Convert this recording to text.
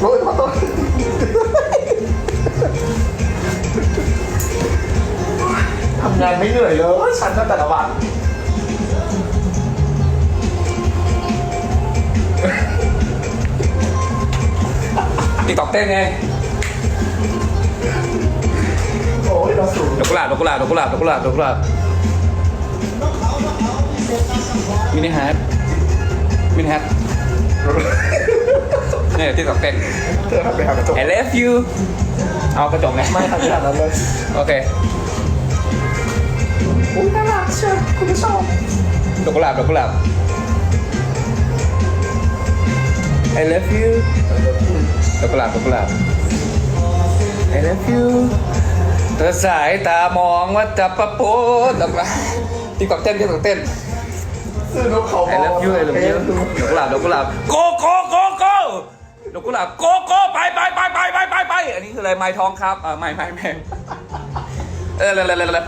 โอ้ยขอโทษทำงานไม่เหนื่อยเลยฉันตั้งแต่ละวันติ๊กตอกเต้นไงโอ้ยเราสูงดอกกุหลาบดอกกุหลาบดอกกุหลาบดอกกุหลาบดอกกุหลาบมินิฮาร์ดมินิฮาร์ด เนี่ยติ๊กตอกเต้น เธอทำไปหากระจก I love you เอากระจกไงไม่ทำขนาดนั้นเลยโอเคอุ้ยน่ารักเชียวคุณผู้ชมดอกกุหลาบดอกกุหลาบ I love you ดอกกุหลาบดอกกุหลาบ I love you เธอสายตามองว่าจะประโปดดอกกุหลาบติ๊กตอกเต้นติ๊กตอกเต้น ซื้อนกเขา I love you I love you ดอกกุหลาบดอกกุหลาบโกโกโกกุหลาบโกโกไปไปไปไปไปไปไปอันนี้คืออะไรไม้ทองครับอ่าไม่ไม่ไม่เออเลยเลยเลย